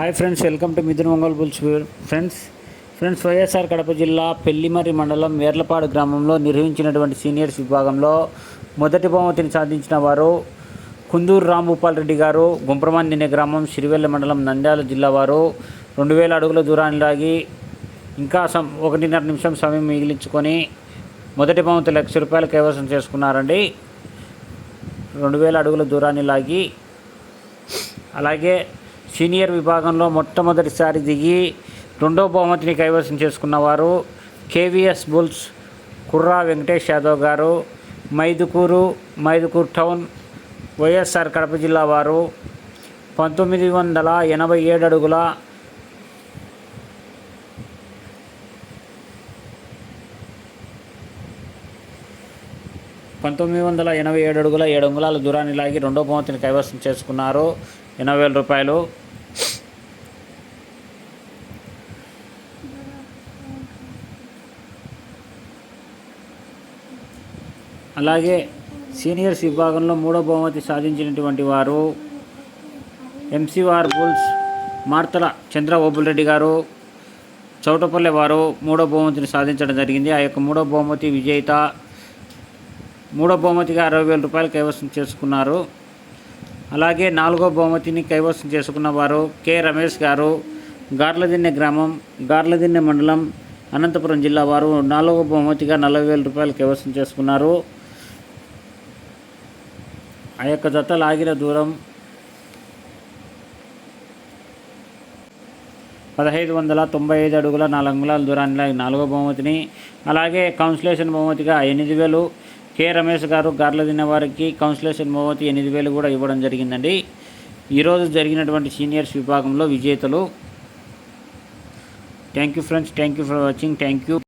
Hi friends welcome to Mithun Ongole bulls friends friends YSR Kadapa జిల్లా పెళ్ళిమర్రి మండలం వేర్లపాడు గ్రామంలో నిర్వహించినటువంటి సీనియర్స్ విభాగంలో మొదటి బహుమతిని సాధించిన వారు కుందూరు రాంభూపాల్ రెడ్డి గారు గుంప్రమందినే గ్రామం సిరివెల్ల మండలం నంద్యాల జిల్లా వారు. రెండు వేల అడుగుల దూరాన్ని లాగి ఇంకా సం ఒకటిన్నర నిమిషం సమయం మిగిలించుకొని మొదటి బహుమతి లక్ష రూపాయలు కైవసం చేసుకున్నారండి. రెండు వేల అడుగుల దూరాన్ని లాగి అలాగే సీనియర్ విభాగంలో మొట్టమొదటిసారి దిగి రెండో బహుమతిని కైవసం చేసుకున్నవారు కేవీఎస్ బుల్స్ కుర్రా వెంకటేష్ యాదవ్ గారు మైదుకూరు మైదుకూరు టౌన్ వైఎస్ఆర్ కడప జిల్లా వారు. పంతొమ్మిది వందల ఎనభై ఏడు అడుగుల పంతొమ్మిది వందల ఎనభై ఏడు అడుగుల ఏడు అంగుళాల దూరాన్ని లాగి రెండో బహుమతిని కైవసం చేసుకున్నారు. ఎనభై వేల రూపాయలు. అలాగే సీనియర్స్ విభాగంలో మూడో బహుమతి సాధించినటువంటి వారు ఎంసీఆర్ బుల్స్ మార్తల చంద్ర రెడ్డి గారు చౌటపల్లె వారు మూడో బహుమతిని సాధించడం జరిగింది. ఆ యొక్క మూడో బహుమతి విజేత మూడో బహుమతిగా అరవై వేల రూపాయలు కైవసం చేసుకున్నారు. అలాగే నాలుగో బహుమతిని కైవసం చేసుకున్న వారు కె రమేష్ గారు గార్లదిన్నె గ్రామం గార్లదిన్నె మండలం అనంతపురం జిల్లా వారు నాలుగో బహుమతిగా నలభై వేల రూపాయలు కైవసం చేసుకున్నారు. ఆ యొక్క జత లాగిన దూరం పదహైదు వందల తొంభై ఐదు అడుగుల నాలుగు అంగుళాల దూరాన్ని నాలుగో బహుమతిని అలాగే కౌన్సిలేషన్ బహుమతిగా ఎనిమిది వేలు కె రమేష్ గారు గార్ల తిన్న వారికి కౌన్సిలేషన్ మోవతి ఎనిమిది వేలు కూడా ఇవ్వడం జరిగిందండి. ఈరోజు జరిగినటువంటి సీనియర్స్ విభాగంలో విజేతలు. Thank you friends thank you for watching thank you